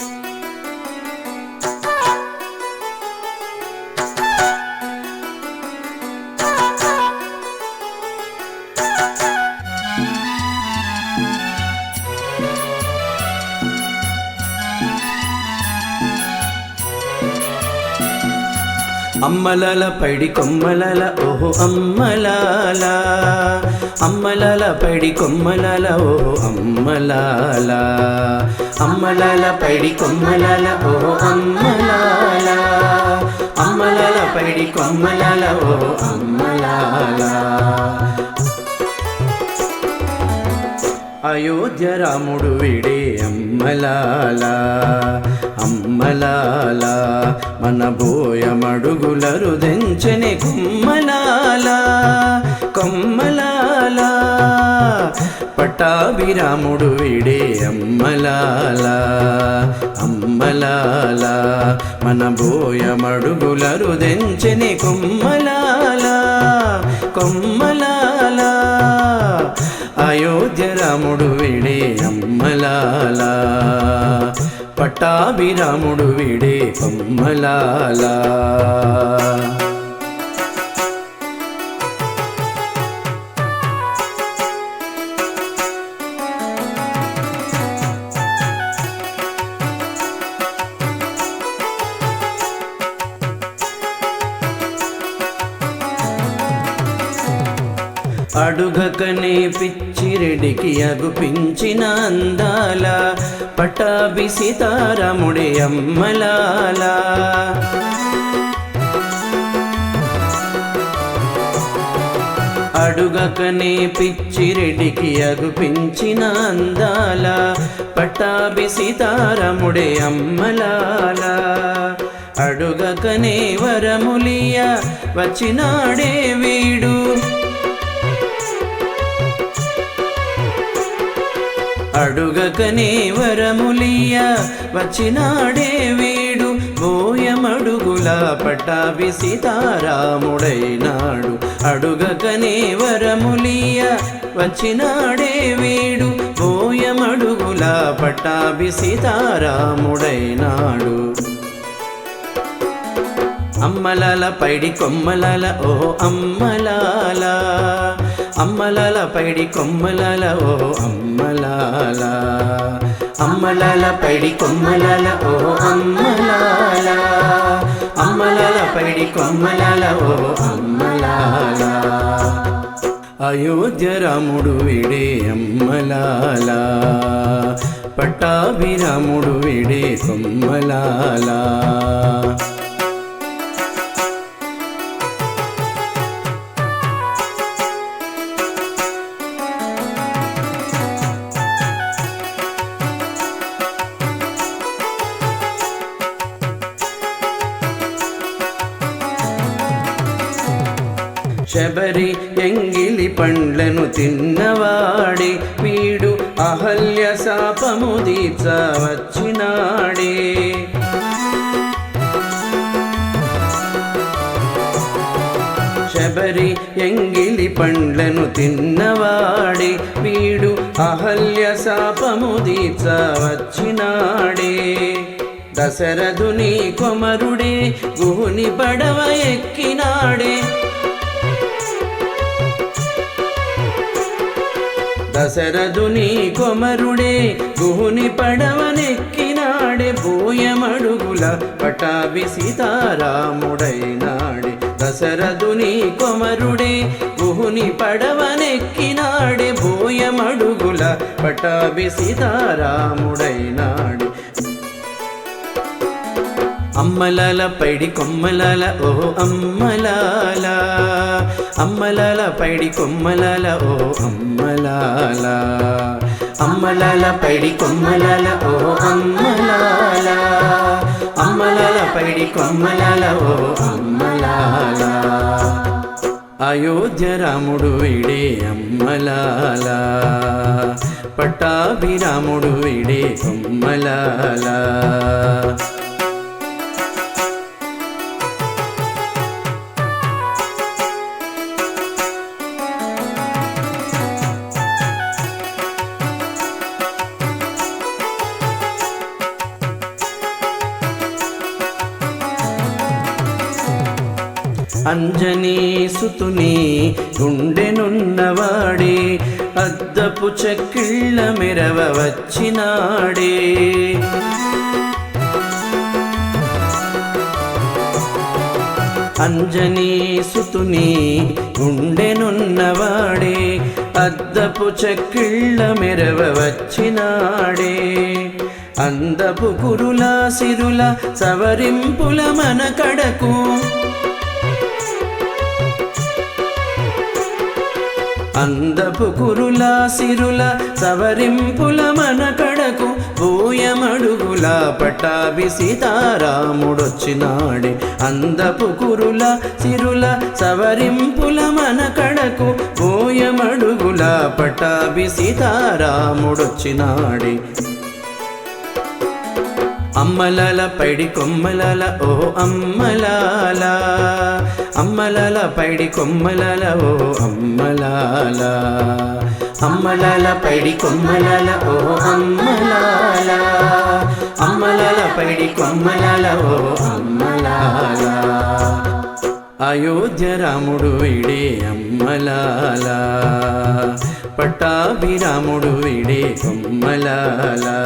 అమ్మలల పడి కొమ్మలల ఓహో అమ్మలాల. అమ్మలల పడి కొమ్మలల ఓహో అమ్మలాల. అమ్మలాల పైడి కొమ్మలాల ఓ అమ్మలాల. అమ్మలాల పైడి కొమ్మలాల ఓ అమ్మలాల. అయోధ్య రాముడు విడే అమ్మలాల అమ్మలాల. మన బోయమడుగులరు దెంచని కొమ్మలాల కొమ్మలాల పట్టాభిరాముడు విడే అమ్మలాలా అమ్మలాలా. మన బోయమడుగులరు దెంచని కొమ్మలాలా కొమ్మలాలా. అయోధ్య రాముడు విడే అమ్మలాలా పట్టాభిరాముడు విడే కొమ్మలాలా. అడుగకనే పిచ్చిరెడికి అగుపించిన అందాల పట్టాభి సీతారాముడి అమ్మలాల. అడుగకనే పిచ్చిరెడికి అగుపించిన అందాల పట్టాభి సీతారాముడే అమ్మలాల. అడుగకనే వరములియ వచ్చినాడే వీడు. అడుగకనే వరములియ వచ్చినాడే వీడు బోయమడుగుల పట్టాభి సీతారాముడైనాడు అడుగకనే వరములియ వచ్చినాడే వీడు బోయమడుగుల పట్టాభి సీతారాముడైనాడు అమ్మలాల పైడి కొమ్మలాల ఓ అమ్మలాలా అమ్మలాల పైడి కొమ్మలాల ఓ అమ్మలాల. అమ్మలాల పైడి కొమ్మలాల ఓ అమ్మలాల. అమ్మలాల పైడి కొమ్మలాల ఓ అమ్మలాల. అయోధ్య రాముడు విడే అమ్మలాల. పట్టాభిరాముడు విడే కొమ్మలాల. శబరి ఎంగిలి పండ్లను తిన్నవాడే. వీడు అహల్య శాపము తీర్చవచ్చినాడే శబరి ఎంగిలి పండ్లను తిన్నవాడే. వీడు అహల్య శాపము తీర్చవచ్చినాడే దశరథుని కొమరుడే గుహుని పడవ ఎక్కినాడే. దశరథుని కొమరుడే గుహుని పడవనెక్కినాడే భూయమడుగుల పటాభి సీతారాముడైనాడే. దశరథుని కొమరుడే గుహుని పడవనెక్కినాడే భూయమడుగుల పటాభి సీతారాముడైనాడే. అమ్మలాల పైడి కొమ్మలాల ఓ అమ్మలాల. అమ్మలాల పైడి కొమ్మలాల ఓ అమ్మలాల. అమ్మలాల పైడి కొమ్మలాల ఓ అమ్మలాల. అమ్మలాల పైడి కొమ్మలాల ఓ అమ్మలాల. అయోధ్య రాముడు వీడే అమ్మలాల. పట్టాభిరాముడు వీడే కొమ్మలాల అంజనీ సుతుని గుండెనున్నవాడే అద్దపు చెక్కిళ్ళ మెరవ వచ్చినాడే. అంజనీ సుతుని గుండెనున్నవాడే అద్దపు చెక్కిళ్ళ మెరవ వచ్చినాడే. అందపు కురుల సిరుల సవరింపుల మన కడకు అందపు కురుల సిరుల సవరింపుల మన కడకు భూయమడుగుల పటాభి సీతారాముడొచ్చినాడే. అందపు కురుల సిరుల సవరింపుల మన కడకు భూయమడుగుల పటాభి సీతారాముడొచ్చినాడే. అమ్మలల పైడి కొమ్మలల ఓ అమ్మలాల. అమ్మలల పైడి కొమ్మలల ఓ అమ్మలాల. అమ్మలల పైడి కొమ్మలల ఓ అమ్మలాల. అమ్మలల పైడి కొమ్మలల ఓ అమ్మలాల. అయోధ్య రాముడు విడే అమ్మలాల. పట్టాభిరాముడు విడే కొమ్మలాలా.